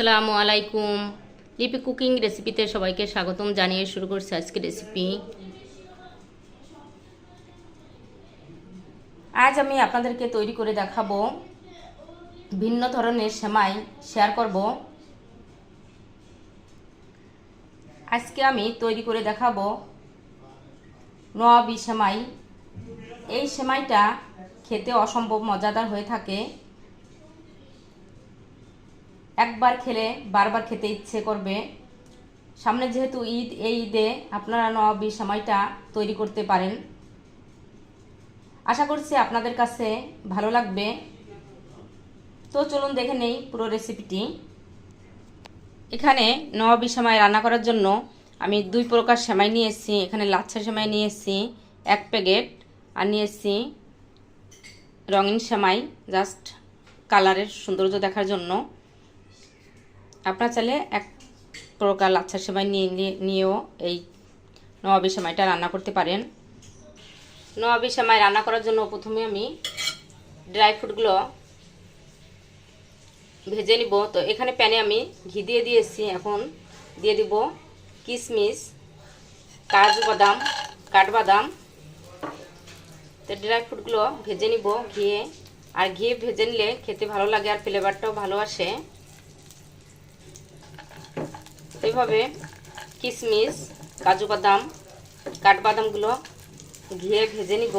আসসালামু আলাইকুম। লিপি কুকিং রেসিপিতে সবাইকে স্বাগতম জানিয়ে শুরু করছি আজকে রেসিপি। আজ আমি আপনাদেরকে তৈরি করে দেখাবো ভিন্ন ধরনের সেমাই শেয়ার করব। আজকে আমি তৈরি করে দেখাবো নোয়াবি সেমাই। এই সেমাইটা খেতে অসম্ভব মজাদার হয়ে থাকে। একবার খেলে বারবার খেতে ইচ্ছে করবে। সামনে যেহেতু ঈদ, এই ঈদে আপনারা নবাবি সময়টা তৈরি করতে পারেন। আশা করছি আপনাদের কাছে ভালো লাগবে। তো চলুন দেখে নেই পুরো রেসিপিটি এখানে নবাবি সেমাই রান্না করার জন্য আমি দুই প্রকার সেমাই নিয়ে এসেছি এখানে লাচ্ছা সেমাই নিয়ে এসেছি এক প্যাকেট, আর নিয়ে এসেছি রঙিন সেমাই, জাস্ট কালারের সৌন্দর্য দেখার জন্য। আপনার চাইলে এক প্রকার লাচ্ছা সেমাই নিয়ে নিয়েও এই নবাবি সেমাইটা রান্না করতে পারেন। নবাবি সেমাই রান্না করার জন্য প্রথমে আমি ড্রাই ফ্রুটগুলো ভেজে নিব। তো এখানে প্যানে আমি ঘি দিয়ে দিয়েছি। এখন দিয়ে দিব কিশমিশ কাজু বাদাম, কাঠবাদাম। তো ড্রাই ফ্রুটগুলো ভেজে নিব ঘিয়ে। আর ঘি ভেজে নিলে খেতে ভালো লাগে আর ফ্লেভারটাও ভালো আসে। এইভাবে কিশমিশ কাজু বাদাম, কাঠবাদামগুলো ঘিয়ে ভেজে নিব।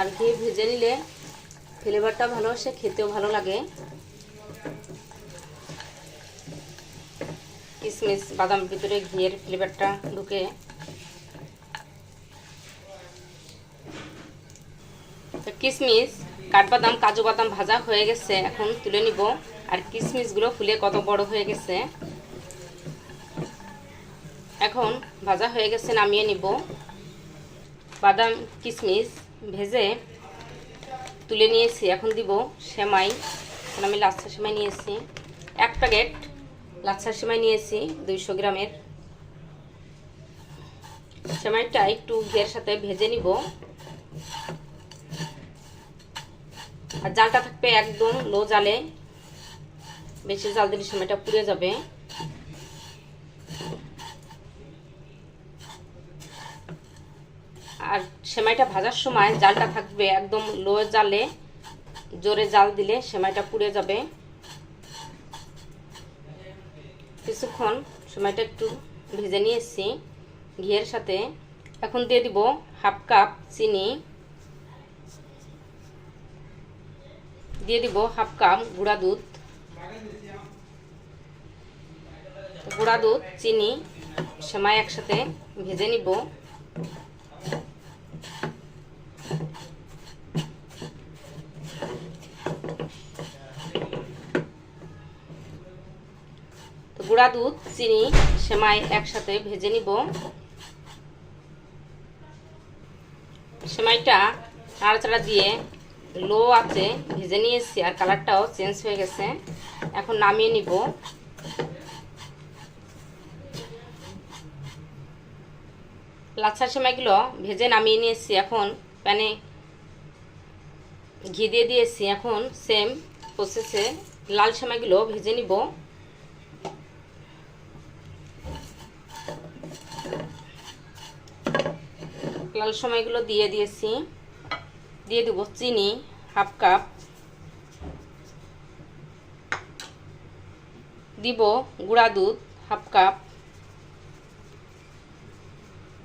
আর ঘি ভেজে নিলে ফ্লেভারটা ভালো সে খেতেও ভালো লাগে। কিশমিশ বাদাম ভিতরে ঘিয়ের ফ্লেভারটা ঢুকে। কিশমিশ কাঠবাদাম, কাজু বাদাম ভাজা হয়ে গেছে, এখন তুলে নিব। আর কিশমিশগুলো ফুলে কত বড় হয়ে গেছে। এখন ভাজা হয়ে গেছে, নামিয়ে নিব। বাদাম কিশমিশ ভেজে তুলে নিয়েছি। এখন দিব সেমাই। এখন আমি লাচ্ছা সেমাই নিয়েছি। এক প্যাকেট লাচ্ছা সেমাই নিয়েছি, দুইশো গ্রামের। সেমাইটা একটু ঘিয়ের সাথে ভেজে নিব। আর জালটা থাকবে একদম লো জালে। বেশি জাল দিলে সময়টা পুড়ে যাবে। আর সেমাইটা ভাজার সময় জালটা থাকবে একদম লো জালে। জোরে জাল দিলে সেমাইটা পুড়ে যাবে। কিছুক্ষণ সময়টা একটু ভেজে নিয়ে ঘিয়ের সাথে। এখন দিয়ে দিব হাফ কাপ চিনি। দিয়ে দিব হাফ কাপ গুঁড়া দুধ। গুঁড়া দুধ, চিনি, সেমাই একসাথে ভেজে নিব। গুঁড়া দুধ, চিনি, সেমাই একসাথে ভেজে নিব। সেমাইটা নাড়াচাড়া দিয়ে লো আছে, ভেজে নিয়েছি আর কালারটাও চেঞ্জ হয়ে গেছে। এখন নামিয়ে নিব। লাচ্ছার সেমাইগুলো ভেজে নামিয়ে নিয়েছি। এখন প্যানে ঘি দিয়ে দিয়েছি। এখন সেম প্রসেসে লাল সেমাইগুলো ভেজে নিব। লাল সময়গুলো দিয়ে দিয়েছি। দিয়ে দেবো চিনি, হাফ কাপ। দিব গুঁড়া দুধ, হাফ কাপ।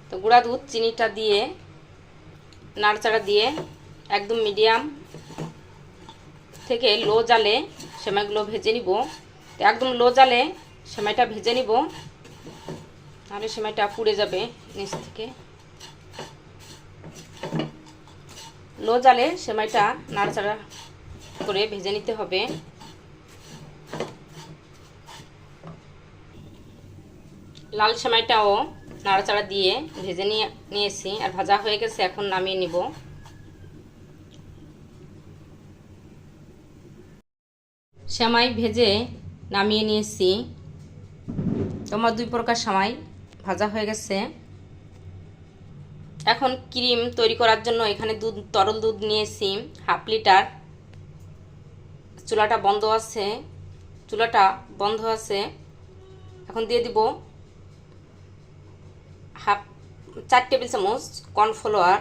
তো গুঁড়া দুধ, চিনিটা দিয়ে, নাড়চাড়া দিয়ে একদম মিডিয়াম থেকে লো জালে সেমাইগুলো ভেজে নিব। তো একদম লো জালে সেমাইটা ভেজে নিব। তাহলে সেমাইটা পুড়ে যাবে নিচ থেকে। লো জালে সেমাইটা নাড়াচাড়া করে ভেজে নিতে হবে। লাল সেমাইটাও নাড়াচাড়া দিয়ে ভেজে নিয়ে নিয়েছি আর ভাজা হয়ে গেছে, এখন নামিয়ে নিব। সেমাই ভেজে নামিয়ে নিয়েছি। তোমার দুই প্রকার সেমাই ভাজা হয়ে গেছে। এখন ক্রিম তৈরি করার জন্য এখানে দুধ, তরল দুধ নিয়েছি, হাফ লিটার। চুলাটা বন্ধ আছে, চুলাটা বন্ধ আছে। এখন দিয়ে দিব হাফ, চার টেবিল চামচ কর্নফ্লাওয়ার।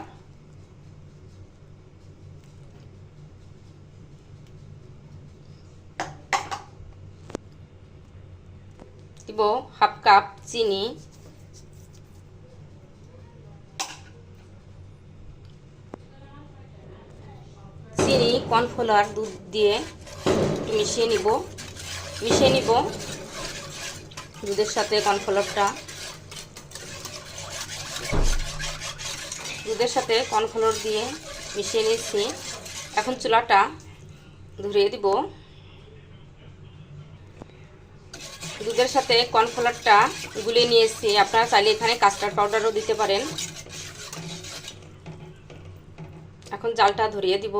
দিব হাফ কাপ চিনি চিনি কর্নফ্লাওয়ার দুধ দিয়ে একটু মিশিয়ে নিব। মিশিয়ে নিব দুধের সাথে কর্নফ্লাওয়ারটা। দুধের সাথে কর্নফ্লাওয়ার দিয়ে মিশিয়ে নিয়েছি। এখন চুলাটা ধরিয়ে দিব। দুধের সাথে কর্নফ্লাওয়ারটা গুলিয়ে নিয়েছি। আপনারা চাইলে এখানে কাস্টার্ড পাউডারও দিতে পারেন। এখন জালটা ধরিয়ে দিব।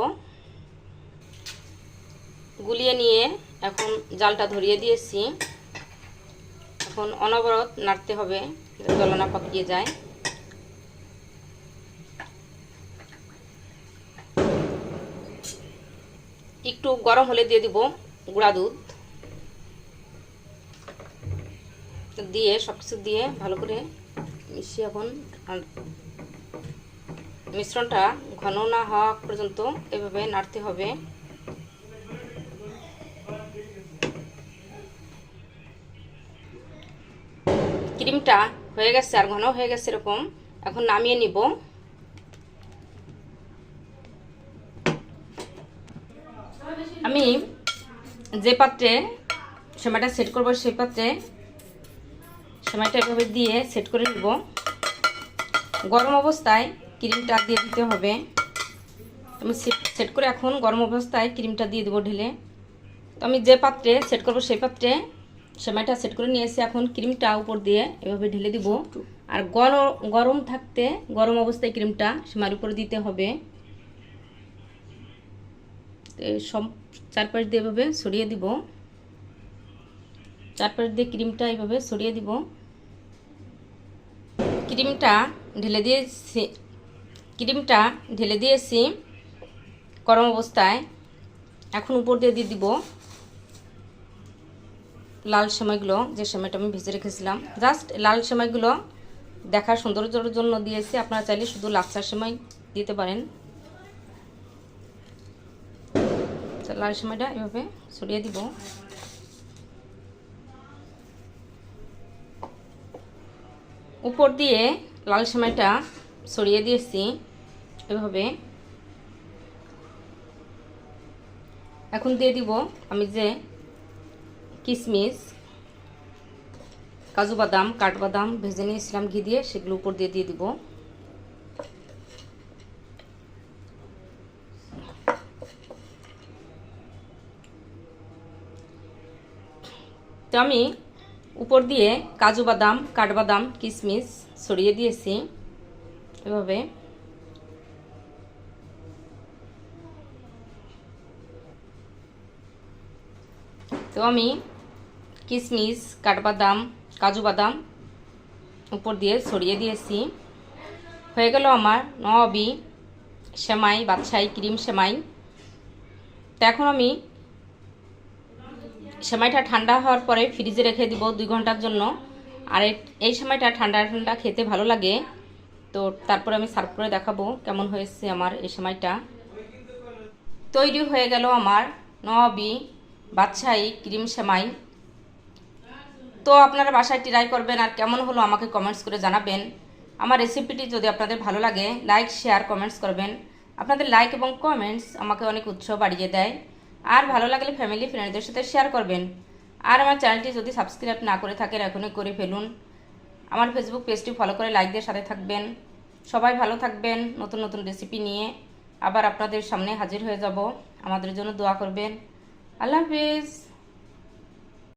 গুলিয়ে নিয়ে এখন জালটা ধরিয়ে দিয়েছি। এখন অনবরত নাড়তে হবে জলনা পাকিয়ে যায়। একটু গরম হলে দিয়ে দিব গুঁড়া দুধ। দিয়ে সব কিছু দিয়ে ভালো করে মিশিয়ে এখন মিশ্রণটা ঘন না হওয়া পর্যন্ত এভাবে নাড়তে হবে। ক্রিমটা হয়ে গেছে আর ঘন হয়ে গেছে এরকম, এখন নামিয়ে নিব। আমি যে পাত্রে সেমাইটা সেট করব সেই পাত্রে সেমাইটা এভাবে দিয়ে সেট করে নিব। গরম অবস্থায় ক্রিমটা দিয়ে দিতে হবে। আমি সেট করে এখন গরম অবস্থায় ক্রিমটা দিয়ে দেবো ঢেলে। তো আমি যে পাত্রে সেট করব সেই পাত্রে সেমাইটা সেট করে নিয়েছি এখন ক্রিমটা উপর দিয়ে এভাবে ঢেলে দিব। আর গরম গরম থাকতে গরম অবস্থায় ক্রিমটা সেমাইয়ের উপরে দিতে হবে। সব চারপাশ দিয়ে এভাবে সরিয়ে দিব। চারপাশ দিয়ে ক্রিমটা এইভাবে সরিয়ে দিব। ক্রিমটা ঢেলে দিয়েছি ক্রিমটা ঢেলে দিয়েছি গরম অবস্থায় এখন উপর দিয়ে দিয়ে দিব। লাল সেমাইগুলো, যে সেমাইটা আমি ভেজে রেখেছিলাম। জাস্ট লাল সেমাইগুলো দেখার সৌন্দর্যের জন্য দিয়েছি। আপনারা চাইলে শুধু লাচ্ছার সেমাই দিতে পারেন। লাল সেমাইটা এভাবে ছড়িয়ে দিব। উপর দিয়ে লাল সেমাইটা ছড়িয়ে দিয়েছি এভাবে। এখন দিয়ে দিব আমি যে কিশমিশ কাজু বাদাম, কাঠবাদাম, ভেজে নিয়েছিলাম ঘি দিয়ে সেগুলো উপর দিয়ে দিয়ে দিব। তো আমি উপর দিয়ে কাজু বাদাম, কাঠবাদাম কিশমিশ ছড়িয়ে দিয়েছি এভাবে। তো আমি কিশমিশ কাঠবাদাম কাজু বাদাম উপর দিয়ে ছড়িয়ে দিয়েছি। হয়ে গেল আমার নবি সেমাই বাদশাই ক্রিম সেমাই। তো এখন আমি সেমাইটা ঠান্ডা হওয়ার পরে ফ্রিজে রেখে দিব দুই ঘণ্টার জন্য। আর এই সময়টা ঠান্ডা ঠান্ডা খেতে ভালো লাগে। তো তারপরে আমি সার্ভ করে দেখাবো কেমন হয়েছে আমার এই সময়টা তৈরি হয়ে গেল আমার নবি বাদশাহী ক্রিম সেমাই। তো আপনারা বাসায় ট্রাই করবেন আর কেমন হলো আমাকে কমেন্টস করে জানাবেন। আমার রেসিপিটি যদি আপনাদের ভালো লাগে লাইক শেয়ার কমেন্টস করবেন। আপনাদের লাইক এবং কমেন্টস আমাকে অনেক উৎসাহ বাড়িয়ে দেয়। আর ভালো লাগলে ফ্যামিলি ফ্রেন্ডদের সাথে শেয়ার করবেন। আর আমার চ্যানেলটি যদি সাবস্ক্রাইব না করে থাকেন, এখনই করে ফেলুন। আমার ফেসবুক পেজটি ফলো করে লাইক দিয়ে সাথে থাকবেন। সবাই ভালো থাকবেন, নতুন নতুন রেসিপি নিয়ে। আবার আপনাদের সামনে হাজির হয়ে যাব। আমাদের জন্য দোয়া করবেন। আল্লাহ হাফিজ।